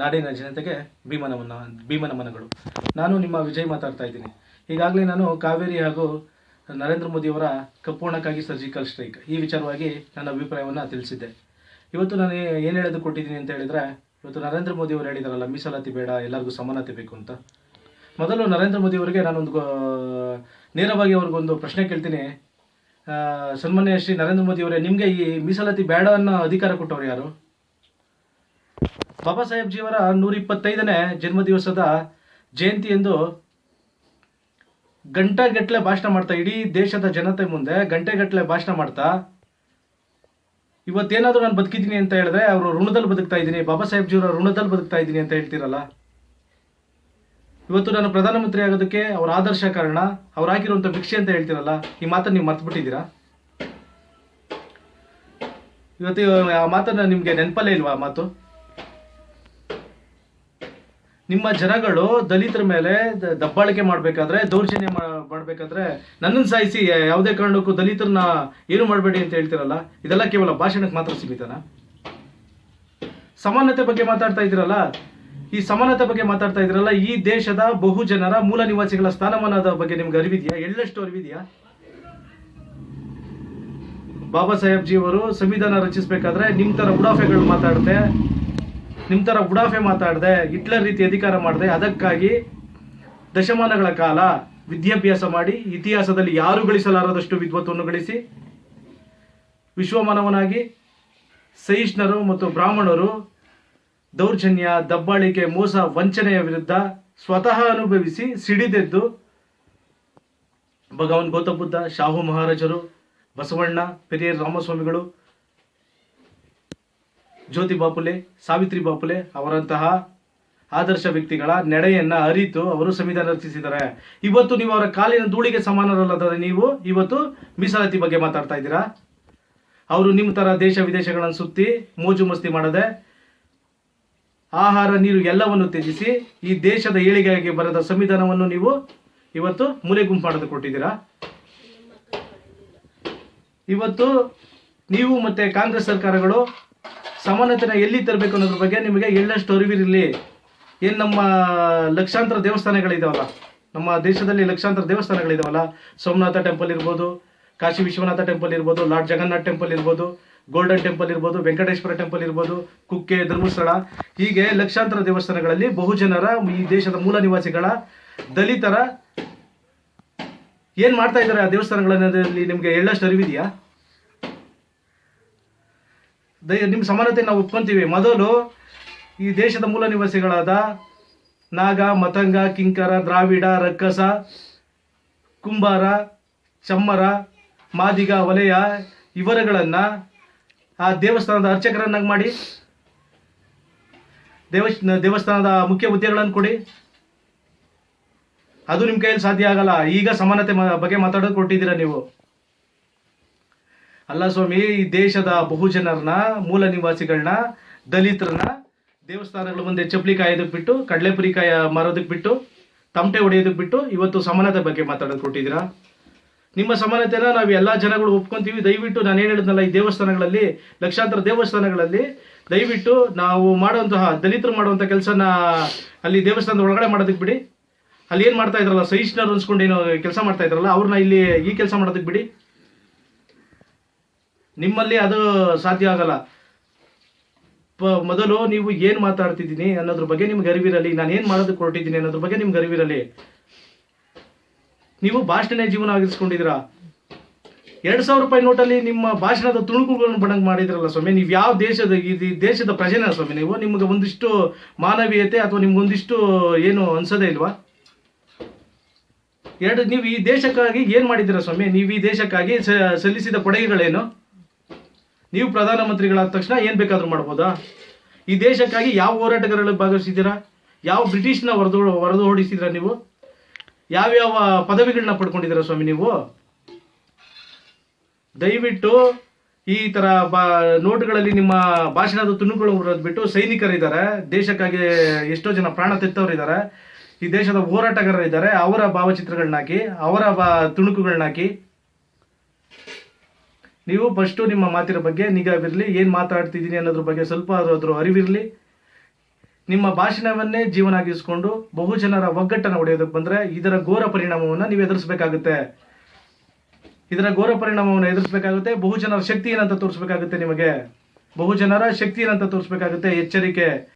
ನಾಡಿನ ಜನತೆಗೆ ಭೀಮನಮನ, ಭೀಮನಮನಗಳು. ನಾನು ನಿಮ್ಮ ವಿಜಯ್ ಮಾತಾಡ್ತಾ ಇದ್ದೀನಿ. ಈಗಾಗಲೇ ನಾನು ಕಾವೇರಿ ಹಾಗೂ ನರೇಂದ್ರ ಮೋದಿಯವರ ಕಪ್ಪೋಣಕ್ಕಾಗಿ ಸರ್ಜಿಕಲ್ ಸ್ಟ್ರೈಕ್. ಈ ವಿಚಾರವಾಗಿ ನನ್ನ ಅಭಿಪ್ರಾಯವನ್ನು ತಿಳಿಸಿದ್ದೆ. ಇವತ್ತು ನಾನು ಏನು ಹೇಳೋದು ಕೊಟ್ಟಿದ್ದೀನಿ ಅಂತ ಹೇಳಿದರೆ, ಇವತ್ತು ನರೇಂದ್ರ ಮೋದಿ ಅವರು ಹೇಳಿದಾರಲ್ಲ, ಮೀಸಲಾತಿ ಬೇಡ, ಎಲ್ಲರಿಗೂ ಸಮಾನತೆ ಬೇಕು ಅಂತ. ಮೊದಲು ನರೇಂದ್ರ ಮೋದಿ ಅವರಿಗೆ ನಾನೊಂದು ನೇರವಾಗಿ ಅವ್ರಿಗೊಂದು ಪ್ರಶ್ನೆ ಕೇಳ್ತೀನಿ. ಸನ್ಮಾನ್ಯ ಶ್ರೀ ನರೇಂದ್ರ ಮೋದಿ ಅವರೇ, ನಿಮಗೆ ಈ ಮೀಸಲಾತಿ ಬೇಡ ಅನ್ನೋ ಅಧಿಕಾರ ಕೊಟ್ಟವರು ಯಾರು? ಬಾಬಾ ಸಾಹೇಬ್ ನೂರಿಪ್ಪತ್ತೈದನೇ ನೂರ ಇಪ್ಪತ್ತೈದನೇ ಜನ್ಮ ದಿವಸದ ಜಯಂತಿ ಎಂದು ಗಂಟೆಗಟ್ಟಲೆ ಭಾಷಣ ಮಾಡ್ತಾ ಇಡೀ ದೇಶದ ಜನತೆ ಮುಂದೆ ಗಂಟೆಗಟ್ಟಲೆ ಭಾಷಣ ಮಾಡ್ತಾ ಇವತ್ತೇನಾದರೂ ನಾನು ಬದುಕಿದ್ದೀನಿ ಅಂತ ಹೇಳಿದ್ರೆ ಅವರು ಋಣದಲ್ಲಿ ಬದುಕ್ತಾ ಇದ್ದೀನಿ, ಬಾಬಾ ಸಾಹೇಬ್ ಜೀವರ ಋಣದಲ್ಲಿ ಬದುಕ್ತಾ ಇದ್ದೀನಿ ಅಂತ ಹೇಳ್ತೀರಲ್ಲ? ಇವತ್ತು ನಾನು ಪ್ರಧಾನಮಂತ್ರಿ ಆಗೋದಕ್ಕೆ ಅವರ ಆದರ್ಶ ಕಾರಣ, ಅವ್ರು ಹಾಕಿರುವಂತ ಭಿಕ್ಷೆ ಅಂತ ಹೇಳ್ತೀರಲ್ಲ, ಈ ಮಾತನ್ನು ನೀವು ಮರ್ತು ಬಿಟ್ಟಿದ್ದೀರಾ ಇವತ್ತು ಆ ಮಾತನ್ನು ನಿಮಗೆ ನೆನಪಲ್ಲೇ ಇಲ್ವಾ ಮಾತು? ನಿಮ್ಮ ಜನಗಳು ದಲಿತರ ಮೇಲೆ ದಬ್ಬಾಳಿಕೆ ಮಾಡಬೇಕಾದ್ರೆ, ದೌರ್ಜನ್ಯ ಮಾಡಬೇಕಾದ್ರೆ ನನ್ನನ್ನು ಸಾಯಿಸಿ ಯಾವುದೇ ಕಾರಣಕ್ಕೂ ದಲಿತರನ್ನ ಏನು ಮಾಡಬೇಡಿ ಅಂತ ಹೇಳ್ತಿರಲ್ಲ, ಇದೆಲ್ಲ ಕೇವಲ ಭಾಷಣಕ್ಕೆ ಮಾತ್ರ ಸಿಗುತ್ತಾನ ಸಮಾನತೆ ಬಗ್ಗೆ ಮಾತಾಡ್ತಾ ಇದ್ದೀರಲ್ಲ, ಈ ಸಮಾನತೆ ಬಗ್ಗೆ ಮಾತಾಡ್ತಾ ಇದ್ರಲ್ಲ ಈ ದೇಶದ ಬಹು ಜನರ ಮೂಲ ನಿವಾಸಿಗಳ ಸ್ಥಾನಮಾನದ ಬಗ್ಗೆ ನಿಮ್ಗೆ ಅರಿವಿದೆಯಾ? ಎಳ್ಳಷ್ಟು ಅರಿವಿದೆಯಾ? ಬಾಬಾ ಸಾಹೇಬ್ ಜಿಯವರು ಸಂವಿಧಾನ ರಚಿಸಬೇಕಾದ್ರೆ ನಿಮ್ ತರ ಉಡಾಫೆಗಳು ಮಾತಾಡದೆ ನಿಮ್ ತರ ಉಡಾಫೆ ಮಾತಾಡದೆ, ಹಿಟ್ಲರ್ ರೀತಿ ಅಧಿಕಾರ ಮಾಡಿದೆ, ಅದಕ್ಕಾಗಿ ದಶಮಾನಗಳ ಕಾಲ ವಿದ್ಯಾಭ್ಯಾಸ ಮಾಡಿ ಇತಿಹಾಸದಲ್ಲಿ ಯಾರು ಗಳಿಸಲಾರದಷ್ಟು ವಿದ್ವತ್ತನ್ನು ಗಳಿಸಿ, ವಿಶ್ವಮಾನವನಾಗಿ ಸಹಿಷ್ಣರು ಮತ್ತು ಬ್ರಾಹ್ಮಣರು ದೌರ್ಜನ್ಯ, ದಬ್ಬಾಳಿಕೆ, ಮೋಸ, ವಂಚನೆಯ ವಿರುದ್ಧ ಸ್ವತಃ ಅನುಭವಿಸಿ ಸಿಡಿದೆದ್ದು ಭಗವಾನ್ ಗೌತಮ ಬುದ್ಧ, ಶಾಹು ಮಹಾರಾಜರು, ಬಸವಣ್ಣ, ಪೆರಿಯರ್ ರಾಮಸ್ವಾಮಿಗಳು ಜ್ಯೋತಿ ಬಾಪುಲೆ, ಸಾವಿತ್ರಿ ಬಾಪುಲೆ ಅವರಂತಹ ಆದರ್ಶ ವ್ಯಕ್ತಿಗಳ ನಡೆಯನ್ನ ಅರಿತು ಅವರು ಸಂವಿಧಾನ ರಚಿಸಿದ್ದಾರೆ. ಇವತ್ತು ನೀವು ಅವರ ಕಾಲಿನ ಧೂಳಿಗೆ ಸಮಾನರಲ್ಲದ ನೀವು? ಇವತ್ತು ಮೀಸಲಾತಿ ಬಗ್ಗೆ ಮಾತಾಡ್ತಾ ಇದ್ದೀರಾ? ಅವರು ನಿಮ್ಮ ತರ ದೇಶ ವಿದೇಶಗಳನ್ನು ಸುತ್ತಿ ಮೋಜು ಮಸ್ತಿ ಮಾಡದೆ ಆಹಾರ, ನೀರು ಎಲ್ಲವನ್ನು ತ್ಯಜಿಸಿ ಈ ದೇಶದ ಏಳಿಗೆಗೆ ಬರದ ಸಂವಿಧಾನವನ್ನು ನೀವು ಇವತ್ತು ಮೂಲೆ ಗುಂಪು ಕೊಟ್ಟಿದ್ದೀರಾ? ಇವತ್ತು ನೀವು ಮತ್ತೆ ಕಾಂಗ್ರೆಸ್ ಸರ್ಕಾರಗಳು ಸಮಾನತೆನ ಎಲ್ಲಿ ತರಬೇಕು ಅನ್ನೋದ್ರ ಬಗ್ಗೆ ನಿಮಗೆ ಎಳ್ಳಷ್ಟು ಅರಿವಿರಲಿ. ಏನು ನಮ್ಮ ಲಕ್ಷಾಂತರ ದೇವಸ್ಥಾನಗಳಿದಾವಲ್ಲ, ನಮ್ಮ ದೇಶದಲ್ಲಿ ಲಕ್ಷಾಂತರ ದೇವಸ್ಥಾನಗಳಿದಾವಲ್ಲ, ಸೋಮನಾಥ ಟೆಂಪಲ್ ಇರ್ಬೋದು, ಕಾಶಿ ವಿಶ್ವನಾಥ ಟೆಂಪಲ್ ಇರ್ಬೋದು, ಲಾರ್ಡ್ ಜಗನ್ನಾಥ್ ಟೆಂಪಲ್ ಇರ್ಬೋದು, ಗೋಲ್ಡನ್ ಟೆಂಪಲ್ ಇರ್ಬೋದು, ವೆಂಕಟೇಶ್ವರ ಟೆಂಪಲ್ ಇರ್ಬೋದು, ಕುಕ್ಕೆ, ಧರ್ಮಸ್ಥಳ, ಹೀಗೆ ಲಕ್ಷಾಂತರ ದೇವಸ್ಥಾನಗಳಲ್ಲಿ ಬಹುಜನರ ಈ ದೇಶದ ಮೂಲ ನಿವಾಸಿಗಳ ದಲಿತರ ಏನು ಮಾಡ್ತಾ ಇದ್ದಾರೆ ಆ ದೇವಸ್ಥಾನಗಳಲ್ಲಿ ನಿಮಗೆ ಎಳ್ಳಷ್ಟು ಅರಿವಿದೆಯಾ? ದಯ ನಿಮ್ಮ ಸಮಾನತೆ ನಾವು ಒಪ್ಕೊಂತೀವಿ. ಮೊದಲು ಈ ದೇಶದ ಮೂಲ ನಿವಾಸಿಗಳಾದ ನಾಗ, ಮತಂಗ, ಕಿಂಕರ, ದ್ರಾವಿಡ, ರಕ್ಕಸ, ಕುಂಬಾರ, ಚಮ್ಮರ, ಮಾದಿಗ ವಲಯ ಇವರಗಳನ್ನು ಆ ದೇವಸ್ಥಾನದ ಅರ್ಚಕರನ್ನಾಗಿ ಮಾಡಿ, ದೇವ ದೇವಸ್ಥಾನದ ಮುಖ್ಯ ಹುದ್ದೆಗಳನ್ನು ಕೊಡಿ. ಅದು ನಿಮ್ಮ ಕೈಯಲ್ಲಿ ಸಾಧ್ಯ ಆಗಲ್ಲ. ಈಗ ಸಮಾನತೆ ಬಗ್ಗೆ ಮಾತಾಡೋದು ಕೊಟ್ಟಿದ್ದೀರಾ ನೀವು? ಅಲ್ಲ ಸ್ವಾಮಿ, ಈ ದೇಶದ ಬಹುಜನರನ್ನ, ಮೂಲ ನಿವಾಸಿಗಳನ್ನ ದಲಿತರನ್ನ ದೇವಸ್ಥಾನಗಳ ಮುಂದೆ ಚಪ್ಪಲಿ ಕಾಯೋದಕ್ಕೆ ಬಿಟ್ಟು, ಕಡಲೆಪುರಿ ಕಾಯ ಮಾರೋದಕ್ಕೆ ಬಿಟ್ಟು, ತಮಟೆ ಹೊಡೆಯೋದಕ್ಕೆ ಬಿಟ್ಟು ಇವತ್ತು ಸಮಾನತೆ ಬಗ್ಗೆ ಮಾತಾಡೋದು ಕೊಟ್ಟಿದ್ದೀರಾ? ನಿಮ್ಮ ಸಮಾನತೆನ ನಾವು ಎಲ್ಲ ಜನಗಳು ಒಪ್ಕೊಂತೀವಿ. ದಯವಿಟ್ಟು ನಾನು ಏನು ಹೇಳಿದ್ನಲ್ಲ, ಈ ದೇವಸ್ಥಾನಗಳಲ್ಲಿ, ಲಕ್ಷಾಂತರ ದೇವಸ್ಥಾನಗಳಲ್ಲಿ, ದಯವಿಟ್ಟು ನಾವು ಮಾಡುವಂತಹ, ದಲಿತರು ಮಾಡುವಂಥ ಕೆಲಸನ ಅಲ್ಲಿ ದೇವಸ್ಥಾನದ ಒಳಗಡೆ ಮಾಡೋದಕ್ಕೆ ಬಿಡಿ. ಅಲ್ಲಿ ಏನು ಮಾಡ್ತಾ ಇದ್ರಲ್ಲ, ಸಹಿಷ್ಣರು ಅನ್ಸ್ಕೊಂಡು ಏನೋ ಕೆಲಸ ಮಾಡ್ತಾ ಇದ್ರಲ್ಲ, ಅವ್ರನ್ನ ಇಲ್ಲಿ ಈ ಕೆಲಸ ಮಾಡೋದಕ್ಕೆ ಬಿಡಿ. ನಿಮ್ಮಲ್ಲಿ ಅದು ಸಾಧ್ಯ ಆಗಲ್ಲ. ಮೊದಲು ನೀವು ಏನು ಮಾತಾಡ್ತಿದ್ದೀನಿ ಅನ್ನೋದ್ರ ಬಗ್ಗೆ ನಿಮ್ಗೆ ಅರಿವಿರಲಿ, ನಾನು ಏನು ಮಾಡೋದಕ್ಕೆ ಹೊರಟಿದ್ದೀನಿ ಅನ್ನೋದ್ರ ಬಗ್ಗೆ ನಿಮ್ಗೆ ಅರಿವಿರಲಿ. ನೀವು ಭಾಷಣನೇ ಜೀವನ ಆಗಿಸ್ಕೊಂಡಿದ್ದೀರಾ ಎರಡು ಸಾವಿರ ರೂಪಾಯಿ ನೋಟಲ್ಲಿ ನಿಮ್ಮ ಭಾಷಣದ ತುಣುಕುಗಳನ್ನು ಬಣಂಗ್ ಮಾಡಿದ್ರಲ್ಲ ಸ್ವಾಮಿ, ನೀವು ಯಾವ ದೇಶದ, ಈ ದೇಶದ ಪ್ರಜೆನ ಸ್ವಾಮಿ ನೀವು? ನಿಮ್ಗೆ ಒಂದಿಷ್ಟು ಮಾನವೀಯತೆ ಅಥವಾ ನಿಮ್ಗೊಂದಿಷ್ಟು ಏನು ಅನ್ಸೋದೇ ಇಲ್ವಾ? ಎರಡು, ನೀವು ಈ ದೇಶಕ್ಕಾಗಿ ಏನು ಮಾಡಿದ್ದೀರಾ ಸ್ವಾಮಿ? ನೀವು ಈ ದೇಶಕ್ಕಾಗಿ ಸಲ್ಲಿಸಿದ ಕೊಡುಗೆಗಳೇನು? ನೀವು ಪ್ರಧಾನಮಂತ್ರಿಗಳಾದ ತಕ್ಷಣ ಏನು ಬೇಕಾದರೂ ಮಾಡ್ಬೋದಾ? ಈ ದೇಶಕ್ಕಾಗಿ ಯಾವ ಹೋರಾಟಗಾರರಲ್ಲಿ ಭಾಗವಹಿಸಿದ್ದೀರಾ? ಯಾವ ಬ್ರಿಟಿಷ್ನ ಹೊರದು ಹೊರದು ಹೊಡಿಸಿದ್ರಾ ನೀವು? ಯಾವ್ಯಾವ ಪದವಿಗಳನ್ನ ಪಡ್ಕೊಂಡಿದ್ದೀರಾ ಸ್ವಾಮಿ ನೀವು? ದಯವಿಟ್ಟು ಈ ತರ ಬಾ, ನೋಟುಗಳಲ್ಲಿ ನಿಮ್ಮ ಭಾಷಣದ ತುಣುಕುಗಳು ಬಿಟ್ಟು ಸೈನಿಕರಿದ್ದಾರೆ. ದೇಶಕ್ಕಾಗಿ ಎಷ್ಟೋ ಜನ ಪ್ರಾಣ ತೆತ್ತವರಿದ್ದಾರೆ. ಈ ದೇಶದ ಹೋರಾಟಗಾರರಿದ್ದಾರೆ. ಅವರ ಭಾವಚಿತ್ರಗಳನ್ನ ಹಾಕಿ ಅವರ ಬಾ ತುಣುಕುಗಳನ್ನ ಹಾಕಿ ನೀವು ಫಸ್ಟು ನಿಮ್ಮ ಮಾತಿನ ಬಗ್ಗೆ ನಿಗಾವಿರಲಿ, ಏನು ಮಾತಾಡ್ತಿದ್ದೀನಿ ಅನ್ನೋದ್ರ ಬಗ್ಗೆ ಸ್ವಲ್ಪ ಅದ್ರ ಅರಿವಿರಲಿ. ನಿಮ್ಮ ಭಾಷಣವನ್ನೇ ಜೀವನಾಗಿಸ್ಕೊಂಡು ಬಹುಜನರ ಒಗ್ಗಟ್ಟನ್ನು ಒಡೆಯೋದಕ್ಕೆ ಬಂದರೆ ಇದರ ಘೋರ ಪರಿಣಾಮವನ್ನು ನೀವು ಎದುರಿಸಬೇಕಾಗುತ್ತೆ. ಇದರ ಘೋರ ಪರಿಣಾಮವನ್ನು ಎದುರಿಸಬೇಕಾಗುತ್ತೆ ಬಹುಜನರ ಶಕ್ತಿ ಏನಂತ ತೋರಿಸ್ಬೇಕಾಗುತ್ತೆ ನಿಮಗೆ. ಬಹುಜನರ ಶಕ್ತಿ ಏನಂತ ತೋರಿಸ್ಬೇಕಾಗುತ್ತೆ ಎಚ್ಚರಿಕೆ.